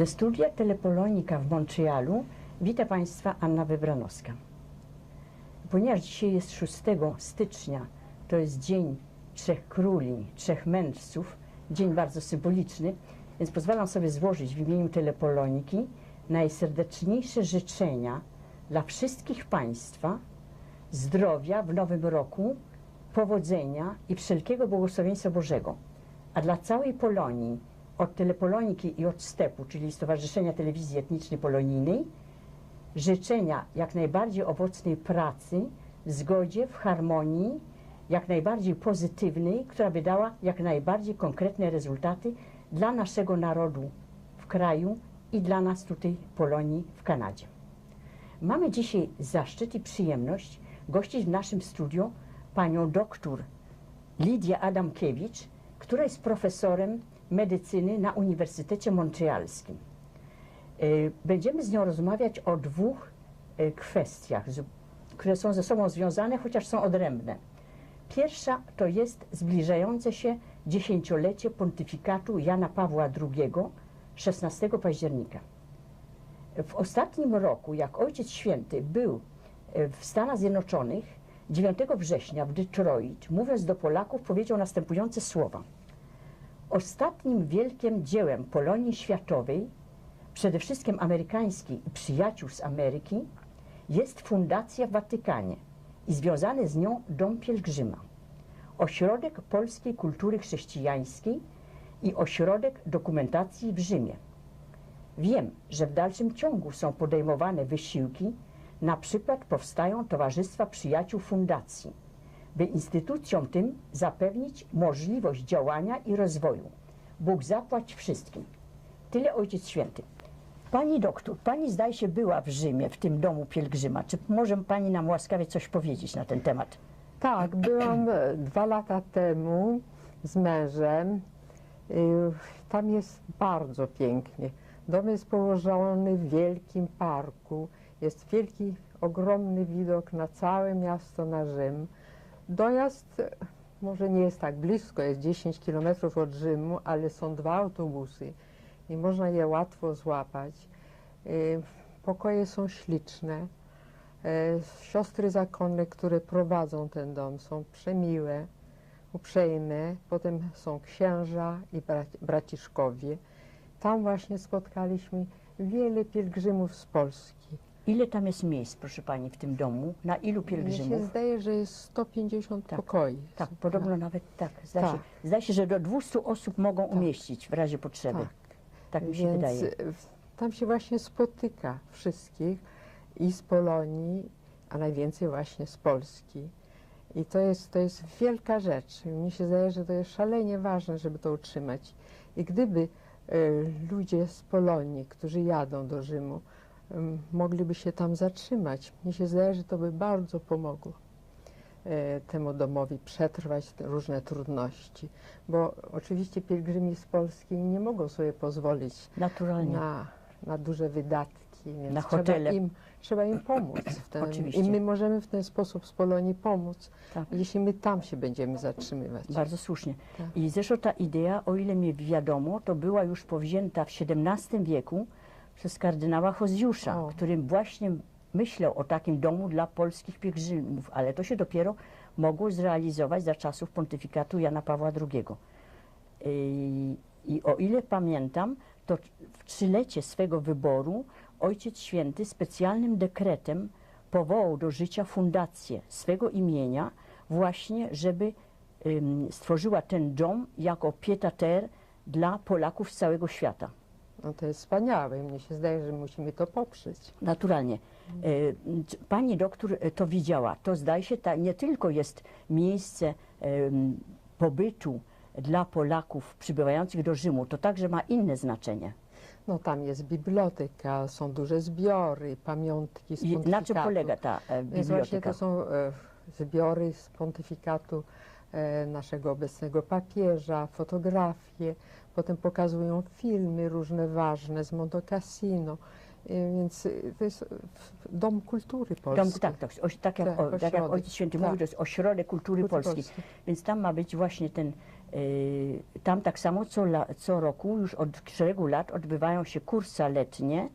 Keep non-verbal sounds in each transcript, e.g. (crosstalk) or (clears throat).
Ze studia Telepolonika w Montrealu witam Państwa Anna Wybranowska. Ponieważ dzisiaj jest 6 stycznia, to jest Dzień Trzech Króli, Trzech Mędrców, dzień bardzo symboliczny, więc pozwalam sobie złożyć w imieniu Telepoloniki najserdeczniejsze życzenia dla wszystkich Państwa zdrowia w nowym roku, powodzenia i wszelkiego błogosławieństwa Bożego. A dla całej Polonii, od Telepoloniki i od Stepu, czyli Stowarzyszenia Telewizji Etnicznej Polonijnej, życzenia jak najbardziej owocnej pracy, w zgodzie, w harmonii, jak najbardziej pozytywnej, która by dała jak najbardziej konkretne rezultaty dla naszego narodu w kraju i dla nas tutaj w Polonii w Kanadzie. Mamy dzisiaj zaszczyt i przyjemność gościć w naszym studiu panią doktor Lidię Adamkiewicz, która jest profesorem medycyny na Uniwersytecie Montrealskim. Y, Będziemy z nią rozmawiać o dwóch y, kwestiach, które są ze sobą związane, chociaż są odrębne. Pierwsza to jest zbliżające się dziesięciolecie pontyfikatu Jana Pawła II 16 października. W ostatnim roku, jak Ojciec Święty był e, w Stanach Zjednoczonych, 9 września w Detroit, mówiąc do Polaków, powiedział następujące słowa. Ostatnim wielkim dziełem Polonii Światowej, przede wszystkim amerykańskiej i przyjaciół z Ameryki, jest Fundacja w Watykanie i związany z nią Dom Pielgrzyma, ośrodek polskiej kultury chrześcijańskiej i ośrodek dokumentacji w Rzymie. Wiem, że w dalszym ciągu są podejmowane wysiłki, na przykład powstają Towarzystwa Przyjaciół Fundacji, by instytucjom tym zapewnić możliwość działania i rozwoju. Bóg zapłać wszystkim. Tyle Ojciec Święty. Pani doktor, pani zdaje się była w Rzymie, w tym domu pielgrzyma. Czy może pani nam łaskawie coś powiedzieć na ten temat? Tak, byłam (clears throat) dwa lata temu z mężem. Y, Tam jest bardzo pięknie. Dom jest położony w wielkim parku. Jest wielki, ogromny widok na całe miasto, na Rzym. Dojazd e, może nie jest tak blisko, jest 10 kilometrów od Rzymu, ale są dwa autobusy i można je łatwo złapać. Y, Pokoje są śliczne. E, Siostry zakonne, które prowadzą ten dom, są przemiłe, uprzejme. Potem są księża i bra braciszkowie. Tam właśnie spotkaliśmy wiele pielgrzymów z Polski. Ile tam jest miejsc, proszę pani, w tym domu? Na ilu Mnie się pielgrzymów? zdaje, że jest 150 Tak, pokoi. Tak, podobno nawet tak. Zdaje, Tak. Się, zdaje się, że do 200 osób mogą umieścić w razie potrzeby. Tak. Tak, mi się Więc wydaje. e, tam się właśnie spotyka wszystkich i z Polonii, a najwięcej właśnie z Polski. I to jest, to jest wielka rzecz. Mnie się zdaje, że to jest szalenie ważne, żeby to utrzymać. I gdyby e, ludzie z Polonii, którzy jadą do Rzymu, mogliby się tam zatrzymać, mnie się zdaje, że to by bardzo pomogło e, temu domowi przetrwać te różne trudności. Bo oczywiście pielgrzymi z Polski nie mogą sobie pozwolić na, na duże wydatki, więc Na trzeba, hotele. im, trzeba im pomóc. (clears throat) Ten, Oczywiście. I my możemy w ten sposób z Polonii pomóc, Tak. jeśli my tam się będziemy zatrzymywać. Bardzo słusznie. Tak. I zresztą ta idea, o ile mi wiadomo, to była już powzięta w XVII wieku przez kardynała Hozjusza, O. który właśnie myślał o takim domu dla polskich pielgrzymów, ale to się dopiero mogło zrealizować za czasów pontyfikatu Jana Pawła II. I, I o ile pamiętam, to w trzylecie swego wyboru Ojciec Święty specjalnym dekretem powołał do życia fundację swego imienia właśnie, żeby stworzyła ten dom jako pied-à-terre dla Polaków z całego świata. No to jest wspaniałe. Mnie się zdaje, że musimy to poprzeć. Naturalnie. E, Pani doktor e, to widziała. To zdaje się, ta, nie tylko jest miejsce pobytu dla Polaków przybywających do Rzymu, to także ma inne znaczenie. No tam jest biblioteka, są duże zbiory, pamiątki z I na czym polega ta e, Więc właśnie biblioteka? to są e, zbiory z pontyfikatu naszego obecnego papieża, fotografie, potem pokazują filmy różne ważne z Monte Cassino, e, więc e, to jest e, dom kultury Dom, polskiej. tak, tak, oś, tak, jak, Tak, o, tak jak. Ojciec Święty Tak. mówi, to jest ośrodek kultury Kultury polskiej. Więc tam ma być właśnie ten Y, Tam tak samo co, la, co roku, już od szeregu lat odbywają się kursa letnie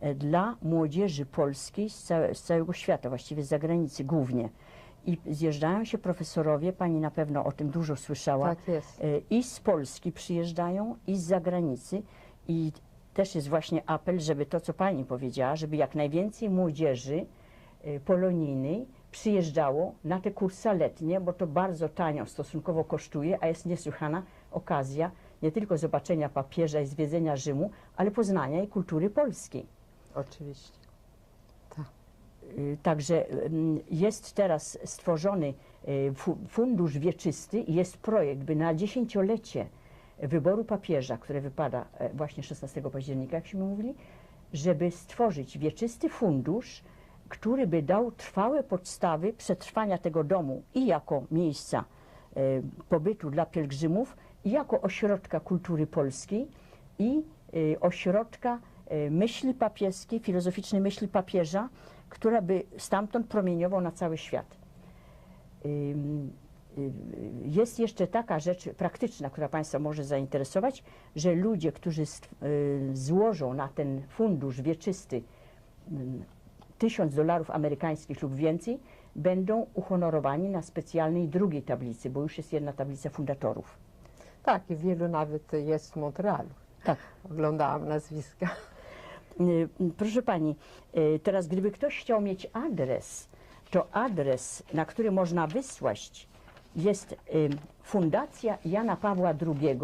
e, dla młodzieży polskiej z, całe, z całego świata, właściwie z zagranicy głównie. I zjeżdżają się profesorowie, pani na pewno o tym dużo słyszała, Tak jest. E, i z Polski przyjeżdżają, i z zagranicy. I też jest właśnie apel, żeby to, co pani powiedziała, żeby jak najwięcej młodzieży e, polonijnej przyjeżdżało na te kursa letnie, bo to bardzo tanio stosunkowo kosztuje, a jest niesłychana okazja nie tylko zobaczenia papieża i zwiedzenia Rzymu, ale poznania i kultury polskiej. Oczywiście. Y, Także jest teraz stworzony y, fu- fundusz wieczysty i jest projekt, by na dziesięciolecie wyboru papieża, które wypada e, właśnie 16 października, jakśmy mówili, żeby stworzyć wieczysty fundusz, który by dał trwałe podstawy przetrwania tego domu i jako miejsca e, pobytu dla pielgrzymów, i jako ośrodka kultury polskiej, i e, ośrodka myśli papieskiej, filozoficznej myśli papieża, która by stamtąd promieniował na cały świat. Ym, y, Jest jeszcze taka rzecz praktyczna, która Państwa może zainteresować, że ludzie, którzy y, złożą na ten fundusz wieczysty tysiąc dolarów amerykańskich lub więcej, będą uhonorowani na specjalnej drugiej tablicy, bo już jest jedna tablica fundatorów. Tak, i wielu nawet jest w Montrealu. Tak. Oglądałam nazwiska. Y, Proszę Pani, y, teraz gdyby ktoś chciał mieć adres, to adres, na który można wysłać jest y, Fundacja Jana Pawła II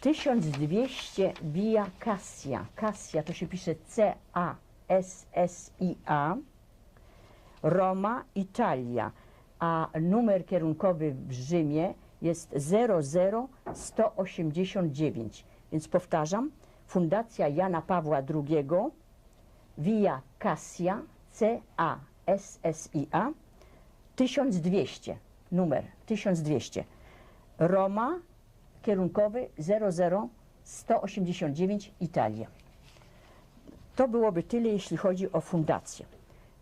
1200 Via Cassia. Cassia to się pisze C-A-S-S-I-A. Roma, Italia, a numer kierunkowy w Rzymie jest 00189. Więc powtarzam, Fundacja Jana Pawła II, Via Cassia, C-A-S-S-I-A, 1200, numer 1200. Roma, kierunkowy 00189, Italia. To byłoby tyle, jeśli chodzi o fundację.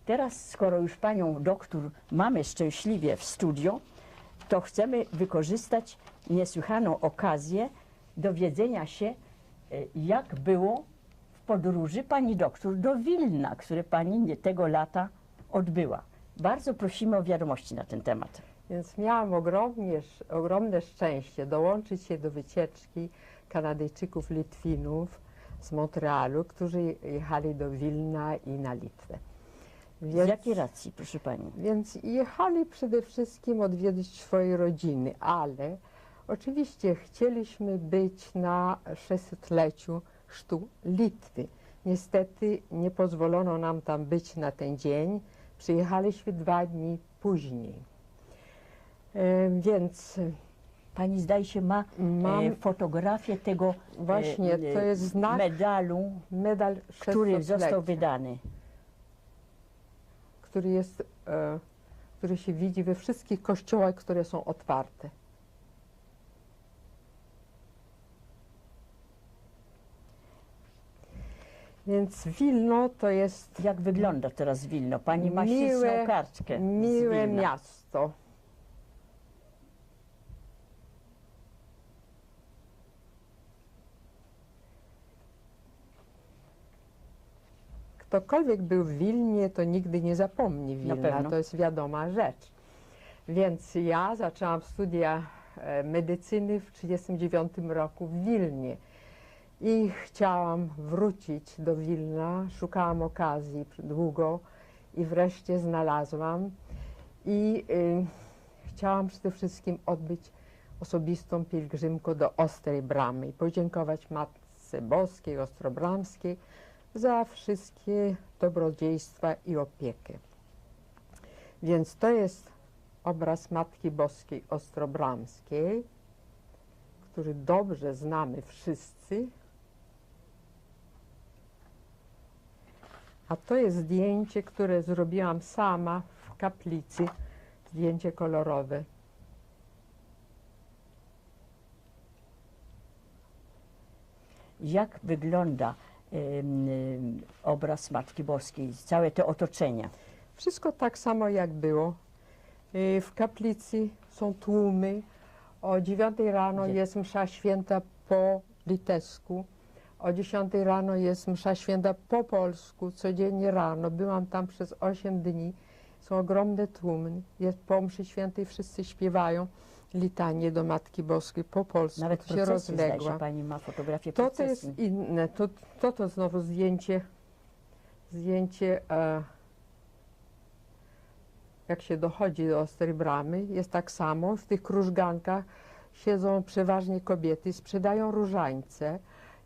Teraz, skoro już panią doktor mamy szczęśliwie w studio, to chcemy wykorzystać niesłychaną okazję dowiedzenia się, jak było w podróży pani doktor do Wilna, które pani nie tego lata odbyła. Bardzo prosimy o wiadomości na ten temat. Więc miałam ogromnie, ogromne szczęście dołączyć się do wycieczki Kanadyjczyków, Litwinów z Montrealu, którzy jechali do Wilna i na Litwę. Z jakiej racji, proszę pani? Więc jechali przede wszystkim odwiedzić swoje rodziny, ale oczywiście chcieliśmy być na 600-leciu chrztu Litwy. Niestety nie pozwolono nam tam być na ten dzień. Przyjechaliśmy dwa dni później. E, Więc Pani zdaje się ma mam e, fotografię tego właśnie, e, to jest znak, medalu, medal który został 600-lecia, wydany. który jest, e, który się widzi we wszystkich kościołach, które są otwarte. Więc Wilno to jest Jak wygląda teraz Wilno? Pani ma Miłe- ścisłą kartkę. z miłe Wilna. miasto. Ktokolwiek był w Wilnie, to nigdy nie zapomni Wilna. pewno. To jest wiadoma rzecz. Więc ja zaczęłam studia e, medycyny w 1939 roku w Wilnie. I chciałam wrócić do Wilna, szukałam okazji długo i wreszcie znalazłam. I y, chciałam przede wszystkim odbyć osobistą pielgrzymkę do Ostrej Bramy i podziękować Matce Boskiej, Ostrobramskiej za wszystkie dobrodziejstwa i opiekę. Więc to jest obraz Matki Boskiej Ostrobramskiej, który dobrze znamy wszyscy. A to jest zdjęcie, które zrobiłam sama w kaplicy, zdjęcie kolorowe. Jak wygląda obraz Matki Boskiej, całe te otoczenia? Wszystko tak samo jak było. Y, W kaplicy są tłumy O 9 rano Gdzie? jest msza święta po litewsku. O 10 rano jest msza święta po polsku, codziennie rano. Byłam tam przez 8 dni. Są ogromne tłumy. Jest po mszy świętej wszyscy śpiewają litanie do Matki Boskiej po polsku. Nawet to się zdaje rozległa. się, pani ma fotografię To to procesji. jest inne. To, to to znowu zdjęcie, zdjęcie, e, jak się dochodzi do Ostrej Bramy, jest tak samo. W tych krużgankach siedzą przeważnie kobiety, sprzedają różańce.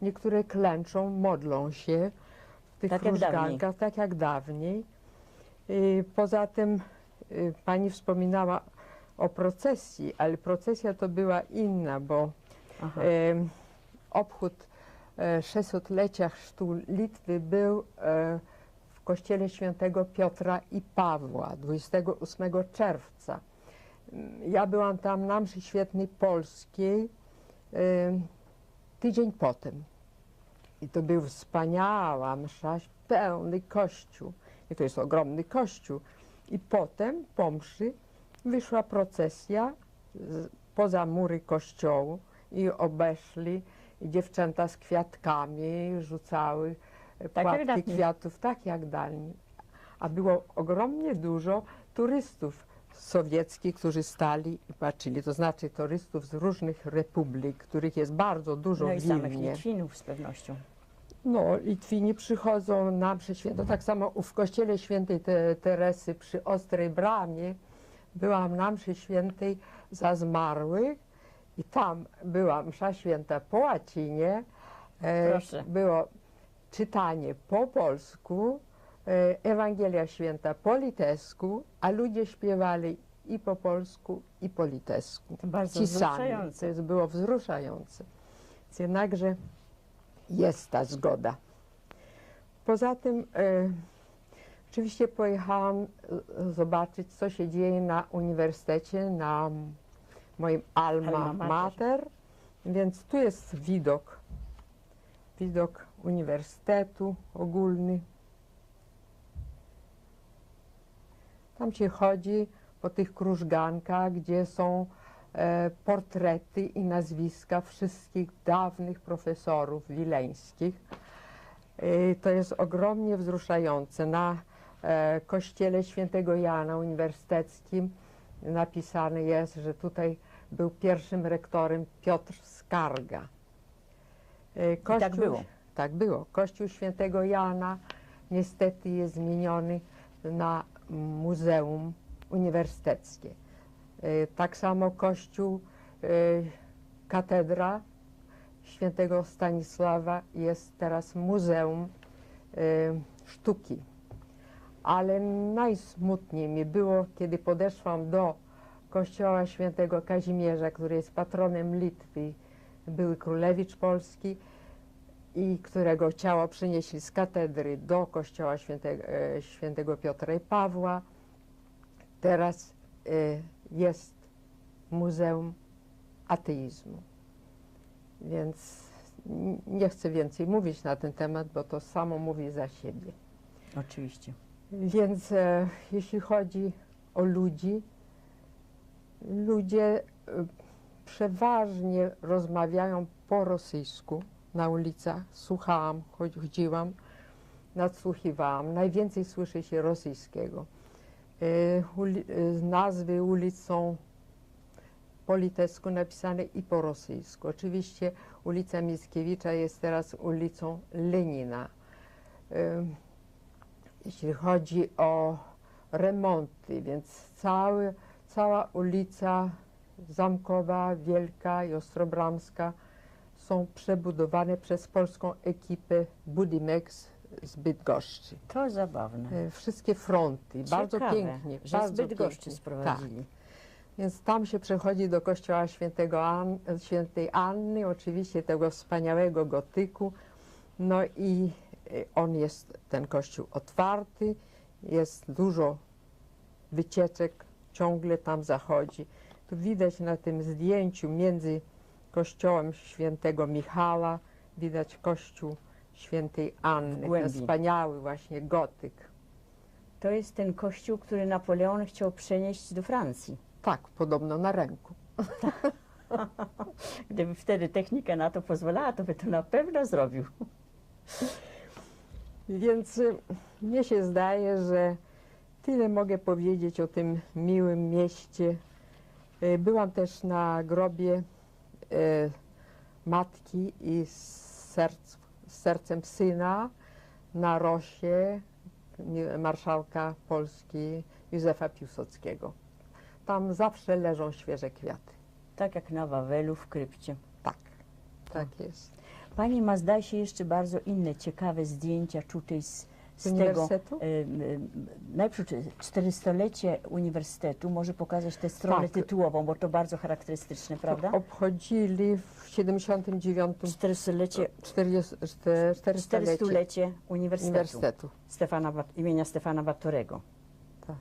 Niektóre klęczą, modlą się w tych Tak jak krużgankach, tak jak dawniej. I poza tym y, pani wspominała o procesji, ale procesja to była inna, bo Aha. Obchód e, 600-lecia chrztu Litwy był e, w kościele świętego Piotra i Pawła 28 czerwca. Mm, Ja byłam tam na mszy świetnej polskiej tydzień potem. I to był wspaniała msza, pełny kościół. I to jest ogromny kościół. I potem po mszy wyszła procesja z, poza mury kościołu i obeszli i dziewczęta z kwiatkami rzucały Tak płatki kwiatów, tak jak dawniej. A było ogromnie dużo turystów sowieckich, którzy stali i patrzyli, to znaczy turystów z różnych republik, których jest bardzo dużo No i w samych Wilnie. Litwinów z pewnością. No, Litwini przychodzą na mszę świętą. Tak samo w kościele świętej Te Teresy przy Ostrej Bramie byłam na mszy świętej za zmarłych i tam była msza święta po łacinie. E, Proszę. Było czytanie po polsku, Ewangelia Święta po litewsku, a ludzie śpiewali i po polsku, i po litewsku. To bardzo Ci sami. To wzruszające. jest, było wzruszające. Więc jednakże jest ta zgoda. Poza tym e, oczywiście pojechałam e, zobaczyć, co się dzieje na uniwersytecie, na moim alma, Alma mater. mater. Więc tu jest widok, widok uniwersytetu ogólny. Tam się chodzi po tych krużgankach, gdzie są e, portrety i nazwiska wszystkich dawnych profesorów wileńskich. E, to jest ogromnie wzruszające. Na e, kościele świętego Jana Uniwersyteckim napisane jest, że tutaj był pierwszym rektorem Piotr Skarga. E, tak było. Tak było. Kościół świętego Jana niestety jest zmieniony na Muzeum Uniwersyteckie. E, Tak samo kościół, e, katedra świętego Stanisława jest teraz Muzeum e, Sztuki. Ale najsmutniej mi było, kiedy podeszłam do kościoła świętego Kazimierza, który jest patronem Litwy, były królewicz Polski i którego ciało przynieśli z katedry do kościoła świętego, e, świętego Piotra i Pawła. Teraz e, jest Muzeum Ateizmu. Więc nie chcę więcej mówić na ten temat, bo to samo mówi za siebie. Oczywiście. Więc e, jeśli chodzi o ludzi, ludzie e, przeważnie rozmawiają po rosyjsku na ulicach. Słuchałam, chodziłam, nadsłuchiwałam. Najwięcej słyszy się rosyjskiego. Uli, e, nazwy ulic są po litewsku napisane i po rosyjsku. Oczywiście ulica Mickiewicza jest teraz ulicą Lenina. E, jeśli chodzi o remonty, więc cały, cała ulica Zamkowa, Wielka i Ostrobramska są przebudowane przez polską ekipę Budimex z Bydgoszczy. To zabawne. E, Wszystkie fronty, bardzo Ciekawe, pięknie. że bardzo z Bydgoszczy pięknie. sprowadzili. Tak. Więc tam się przechodzi do kościoła świętego An, świętej Anny, oczywiście tego wspaniałego gotyku. No i y, on jest, ten kościół otwarty, jest dużo wycieczek, ciągle tam zachodzi. Tu widać na tym zdjęciu między kościołem świętego Michała, widać kościół świętej Anny, ten wspaniały właśnie gotyk. To jest ten kościół, który Napoleon chciał przenieść do Francji. Tak, podobno na ręku. (laughs) Gdyby wtedy technika na to pozwalała, to by to na pewno zrobił. Więc y, mnie się zdaje, że tyle mogę powiedzieć o tym miłym mieście. Y, Byłam też na grobie matki i serc, sercem syna na Rosie marszałka Polski Józefa Piłsudskiego. Tam zawsze leżą świeże kwiaty. Tak jak na Wawelu w krypcie. Tak, tak jest. Pani ma, zdaje się, jeszcze bardzo inne ciekawe zdjęcia tutaj z, z tego. uniwersytetu? y, Najpierw 400-lecie uniwersytetu, może pokazać tę stronę Tak. tytułową, bo to bardzo charakterystyczne, prawda? Obchodzili w 79 400-lecie, 40, 400-lecie 400-lecie uniwersytetu, uniwersytetu. Stefana, imienia Stefana Batorego. Tak.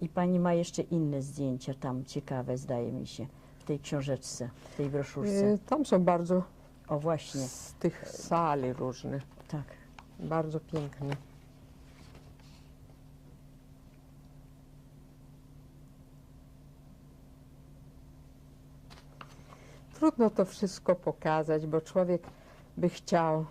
I pani ma jeszcze inne zdjęcia tam ciekawe, zdaje mi się, w tej książeczce, w tej broszurce. Y, Tam są bardzo O właśnie, z tych sali różne, tak. Bardzo piękne. Trudno to wszystko pokazać, bo człowiek by chciał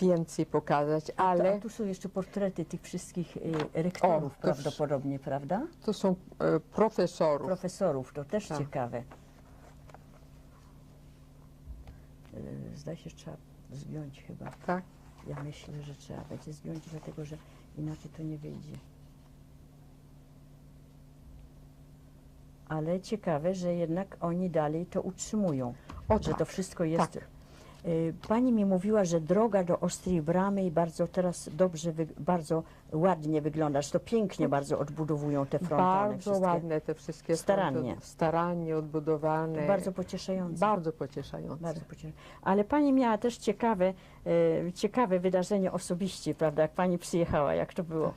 więcej pokazać, Ale a tu są jeszcze portrety tych wszystkich y, rektorów O, prawdopodobnie, prawda? to są e, profesorów. Profesorów, to też Tak. ciekawe. Y, Zdaje się, że trzeba zgiąć chyba. Tak? Ja myślę, że trzeba będzie zgiąć, dlatego że inaczej to nie wyjdzie. Ale ciekawe, że jednak oni dalej to utrzymują, O, że tak. to wszystko jest. tak. Y, Pani mi mówiła, że droga do Ostrej Bramy i bardzo teraz dobrze, bardzo ładnie wygląda, że to pięknie bardzo odbudowują te frontony Bardzo ładne te wszystkie Starannie. fronty- starannie odbudowane. Bardzo pocieszające. bardzo pocieszające. Bardzo pocieszające. Ale pani miała też ciekawe, e, ciekawe wydarzenie osobiście, prawda? Jak pani przyjechała, jak to było?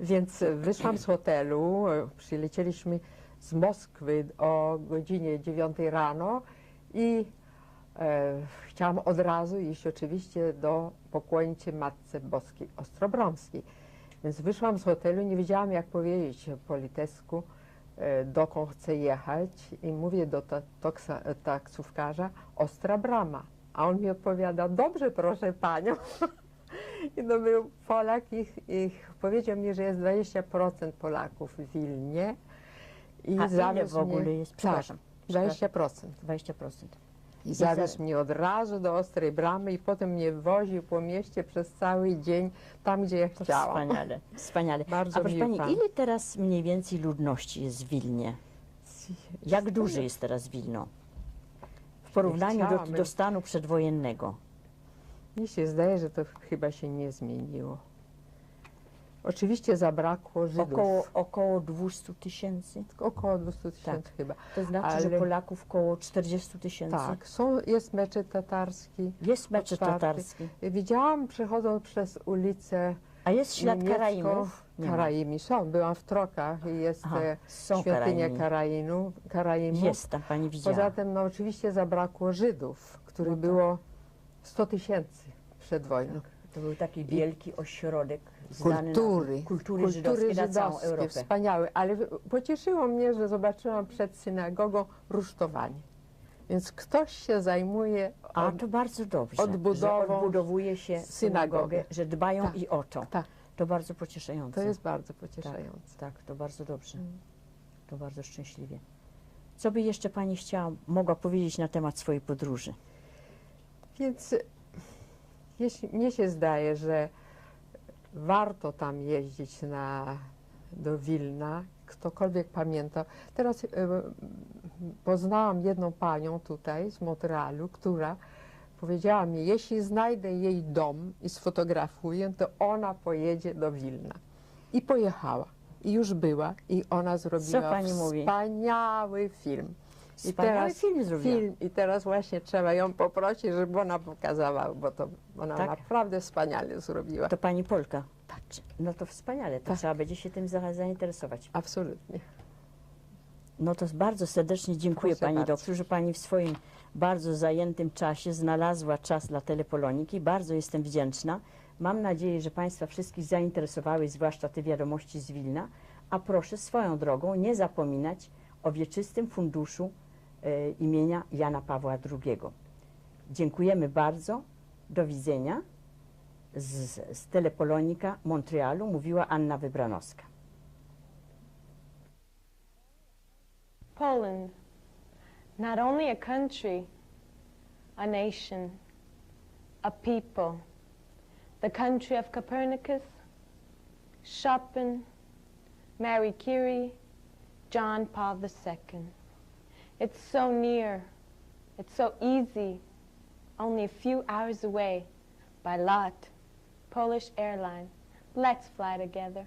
Więc wyszłam z hotelu, przylecieliśmy z Moskwy o godzinie 9 rano i chciałam od razu iść oczywiście do pokłonić się Matce Boskiej Ostrobramskiej. Więc wyszłam z hotelu, nie wiedziałam jak powiedzieć po litewsku, e, dokąd chcę jechać i mówię do toksa, e, taksówkarza Ostra Brama. A on mi odpowiada, dobrze proszę panią. (laughs) I to był Polak i, i powiedział mi, że jest 20% Polaków w Wilnie. I A ile w ogóle jest? Przepraszam. Tak, 20%. 20%. I za- zawiózł mnie od razu do Ostrej Bramy i potem mnie woził po mieście przez cały dzień, tam gdzie ja To chciałam. wspaniale, (laughs) wspaniale. Bardzo A proszę miły pani, pan. ile teraz mniej więcej ludności jest w Wilnie? Jak duży jest teraz Wilno? W porównaniu do, do stanu przedwojennego. Mi się zdaje, że to chyba się nie zmieniło. Oczywiście zabrakło Żydów. Około, około 200 tysięcy. Około 200 tysięcy Tak. chyba. To znaczy, że Ale- Polaków około 40 tysięcy. Tak, są, jest meczet tatarski. Jest meczet Otwarty. tatarski. Widziałam przechodząc przez ulicę A jest ślad niemiecką- Karaimów? Karaimi są, byłam w Trokach i jest Aha, e, są świątynia. Karainu, Karaimów. Jest, tam pani widziała. Poza tym no, oczywiście zabrakło Żydów, których No tak. było 100 tysięcy przed wojną. To był taki wielki ośrodek znany Kultury, na, kultury, żydowskiej na całą żydowskie, Europę. wspaniały, ale pocieszyło mnie, że zobaczyłam przed synagogą rusztowanie. Więc ktoś się zajmuje A od- to bardzo dobrze, odbudową że odbudowuje się synagogę, że dbają Tak, i o to. tak. To bardzo pocieszające. To jest bardzo pocieszające. Tak, to bardzo dobrze. Mm. To bardzo szczęśliwie. Co by jeszcze pani chciała, mogła powiedzieć na temat swojej podróży? Więc jeśli, mnie się zdaje, że warto tam jeździć na, do Wilna. Ktokolwiek pamięta. Teraz e, poznałam jedną panią tutaj z Montrealu, która powiedziała mi, jeśli znajdę jej dom i sfotografuję, to ona pojedzie do Wilna. I pojechała. I już była. I ona zrobiła pani mówi? wspaniały film. Wspaniały film zrobiła. film. I teraz właśnie trzeba ją poprosić, żeby ona pokazała, bo to ona Tak? naprawdę wspaniale zrobiła. To pani Polka. Patrz. No to wspaniale, to Tak. trzeba będzie się tym za- zainteresować. Absolutnie. No to bardzo serdecznie dziękuję Proszę Pani bardzo. doktor, że Pani w swoim bardzo zajętym czasie znalazła czas dla Telepoloniki. Bardzo jestem wdzięczna. Mam nadzieję, że Państwa wszystkich zainteresowały, zwłaszcza te wiadomości z Wilna. A proszę swoją drogą nie zapominać o wieczystym funduszu imienia Jana Pawła II. Dziękujemy bardzo. Do widzenia. Z, z Telepolonika Montrealu mówiła Anna Wybranowska. Poland, not only a country, a nation, a people, the country of Copernicus, Chopin, Marie Curie, John Paul II. It's so near, it's so easy, only a few hours away by lot, Polish airline. Let's fly together.